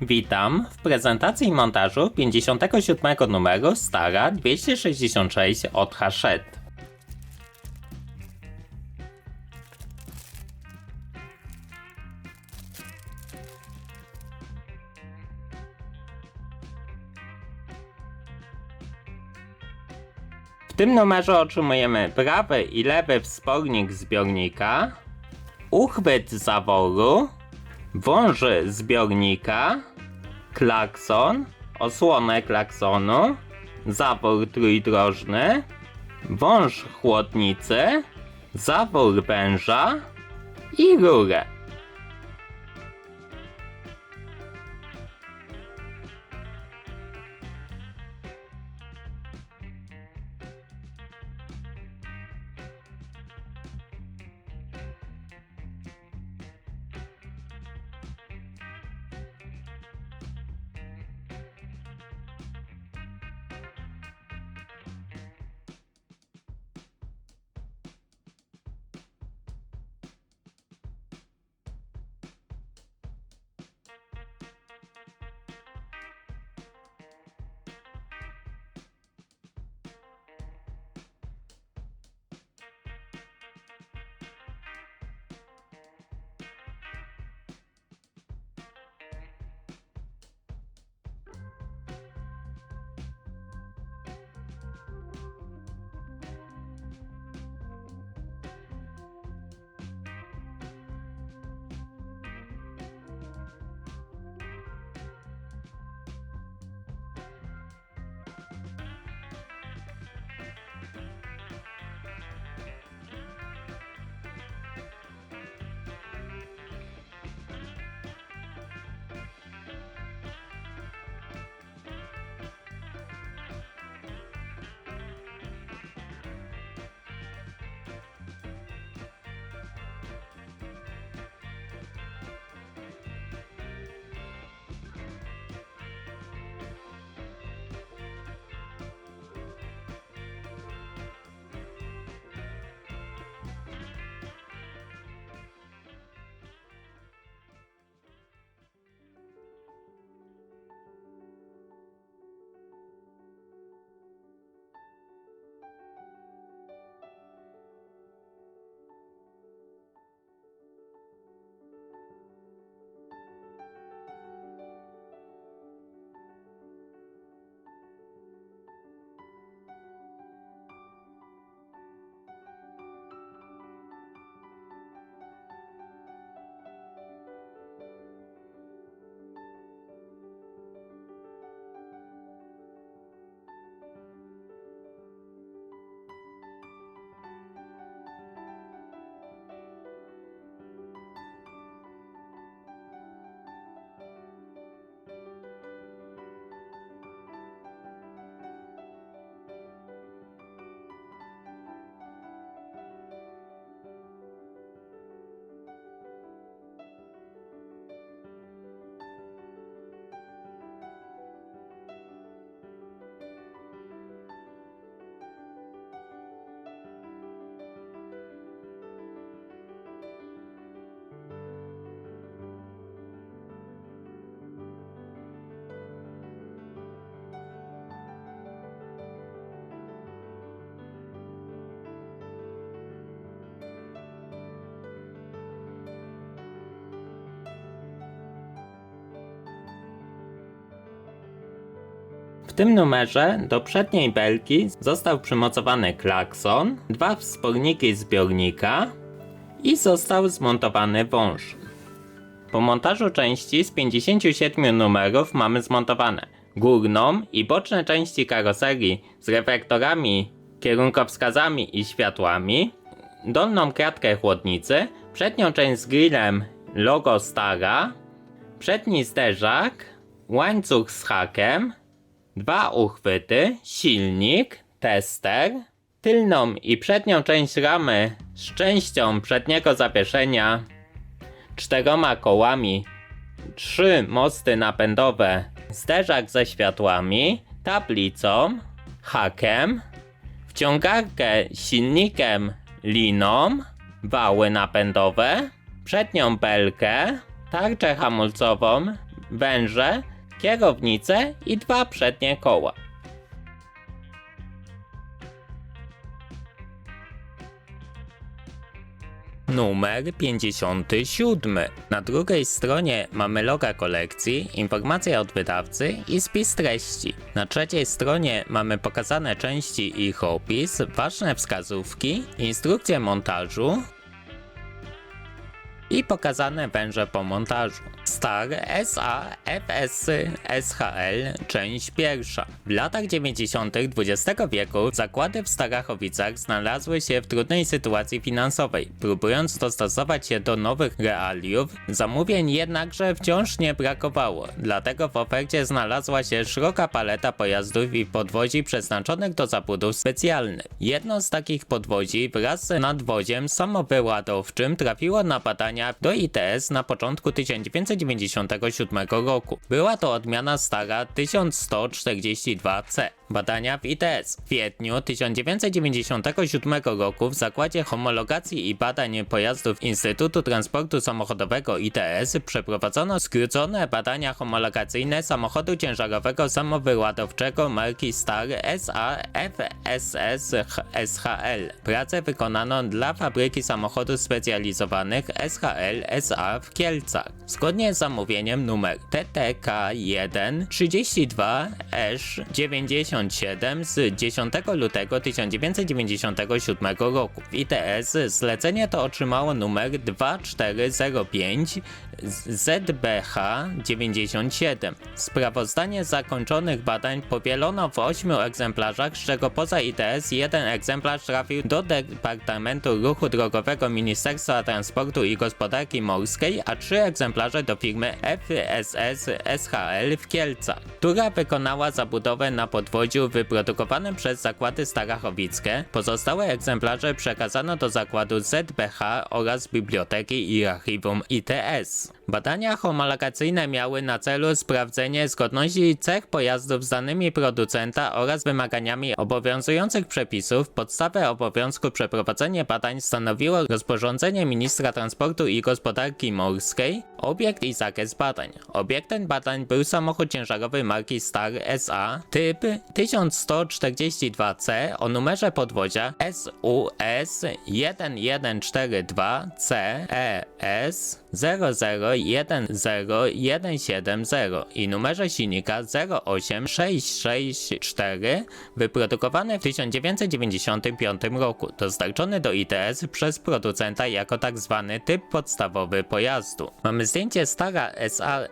Witam w prezentacji montażu 57 numeru Stara 266 od Hachette. W tym numerze otrzymujemy prawy i lewy wspornik zbiornika, uchwyt zaworu, wąży zbiornika, klakson, osłonę klaksonu, zawór trójdrożny, wąż chłodnicy, zawór węża i rurę. Tym numerze do przedniej belki został przymocowany klakson, dwa wsporniki zbiornika i został zmontowany wąż. Po montażu części z 57 numerów mamy zmontowane górną i boczne części karoserii z reflektorami, kierunkowskazami i światłami, dolną kratkę chłodnicy, przednią część z grillem logo Stara, przedni zderzak, łańcuch z hakiem, dwa uchwyty, silnik, tester, tylną i przednią część ramy z częścią przedniego zawieszenia, czteroma kołami, trzy mosty napędowe, zderzak ze światłami, tablicą, hakiem, wciągarkę silnikiem, liną, wały napędowe, przednią belkę, tarczę hamulcową, węże, kierownicę i dwa przednie koła. Numer 57. Na drugiej stronie mamy loga kolekcji, informacje od wydawcy i spis treści. Na trzeciej stronie mamy pokazane części i ich opis, ważne wskazówki, instrukcje montażu i pokazane węże po montażu. Star SA FS SHL część pierwsza. W latach 90. XX wieku zakłady w Starachowicach znalazły się w trudnej sytuacji finansowej. Próbując dostosować się do nowych realiów, zamówień jednakże wciąż nie brakowało. Dlatego w ofercie znalazła się szeroka paleta pojazdów i podwozi przeznaczonych do zabudów specjalnych. Jedno z takich podwozi wraz z nadwoziem samowyładowczym trafiło na badania do ITS na początku 1997 roku. Była to odmiana stara 1142C. Badania w ITS. W kwietniu 1997 roku w Zakładzie Homologacji i Badań Pojazdów Instytutu Transportu Samochodowego ITS przeprowadzono skrócone badania homologacyjne samochodu ciężarowego samowyładowczego marki Star SA FSS SHL. Pracę wykonano dla fabryki samochodów specjalizowanych SHL SA w Kielcach. Zgodnie z zamówieniem numer TTK 1 32 90 57 z 10 lutego 1997 roku. W ITS zlecenie to otrzymało numer 2405 ZBH 97. Sprawozdanie zakończonych badań powielono w 8 egzemplarzach, z czego poza ITS jeden egzemplarz trafił do Departamentu Ruchu Drogowego Ministerstwa Transportu i Gospodarki Morskiej, a trzy egzemplarze do firmy FSS SHL w Kielcach, która wykonała zabudowę na podwozie wyprodukowanym przez zakłady Starachowickie. Pozostałe egzemplarze przekazano do zakładu ZBH oraz biblioteki i archiwum ITS. Badania homologacyjne miały na celu sprawdzenie zgodności cech pojazdów z danymi producenta oraz wymaganiami obowiązujących przepisów. Podstawę obowiązku przeprowadzenia badań stanowiło rozporządzenie ministra transportu i gospodarki morskiej, obiekt i zakres badań. Obiektem badań był samochód ciężarowy marki Star SA typ 1142C o numerze podwozia SUS 1142 CES 0010170 i numerze silnika 08664 wyprodukowany w 1995 roku, dostarczony do ITS przez producenta jako tak zwany typ podstawowy pojazdu. Mamy zdjęcie stara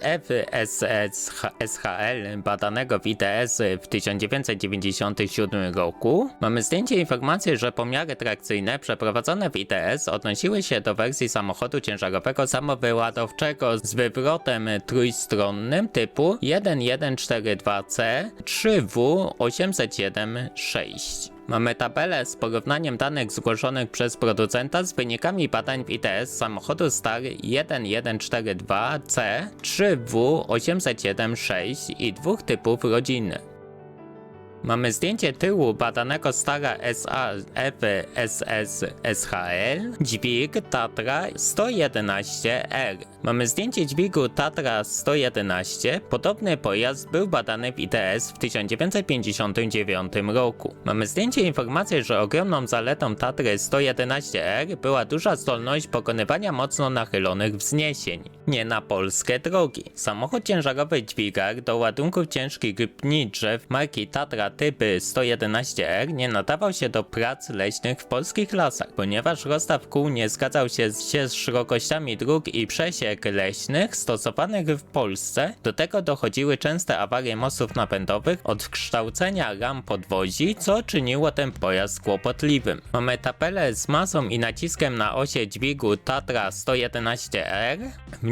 FSS SHL badanego w ITS w 1997 roku. Mamy zdjęcie informacji, że pomiary trakcyjne przeprowadzone w ITS odnosiły się do wersji samochodu ciężarowego samowyładowczego z wywrotem trójstronnym typu 1142C 3W801-6. Mamy tabelę z porównaniem danych zgłoszonych przez producenta z wynikami badań w ITS samochodu Star 1142C 3W801-6 i dwóch typów rodziny. Mamy zdjęcie tyłu badanego Stara SA FSS SHL, dźwig Tatra 111R. Mamy zdjęcie dźwigu Tatra 111. Podobny pojazd był badany w ITS w 1959 roku. Mamy zdjęcie informacji, że ogromną zaletą Tatry 111R była duża zdolność pokonywania mocno nachylonych wzniesień. Nie na polskie drogi. Samochód ciężarowy dźwigak do ładunków ciężkich pni drzew marki Tatra typy 111R nie nadawał się do prac leśnych w polskich lasach, ponieważ rozstaw kół nie zgadzał się z, się z szerokościami dróg i przesiek leśnych stosowanych w Polsce. Do tego dochodziły częste awarie mostów napędowych od kształcenia ram podwozi, co czyniło ten pojazd kłopotliwym. Mamy tabelę z masą i naciskiem na osie dźwigu Tatra 111R.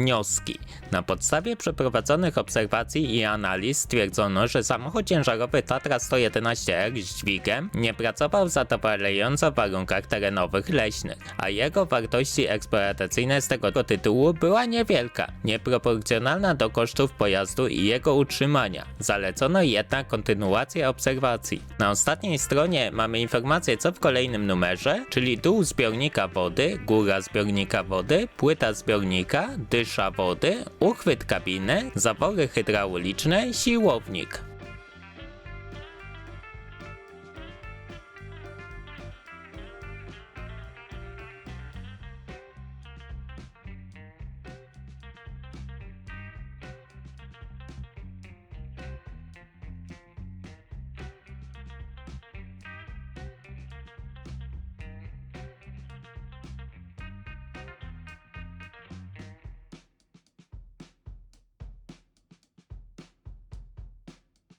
Wnioski. Na podstawie przeprowadzonych obserwacji i analiz stwierdzono, że samochód ciężarowy Tatra A111R z dźwigiem nie pracował w zadowalająco warunkach terenowych leśnych, a jego wartości eksploatacyjne z tego tytułu była niewielka, nieproporcjonalna do kosztów pojazdu i jego utrzymania. Zalecono jednak kontynuację obserwacji. Na ostatniej stronie mamy informację co w kolejnym numerze, czyli dół zbiornika wody, góra zbiornika wody, płyta zbiornika, dysza wody, uchwyt kabiny, zawory hydrauliczne, siłownik.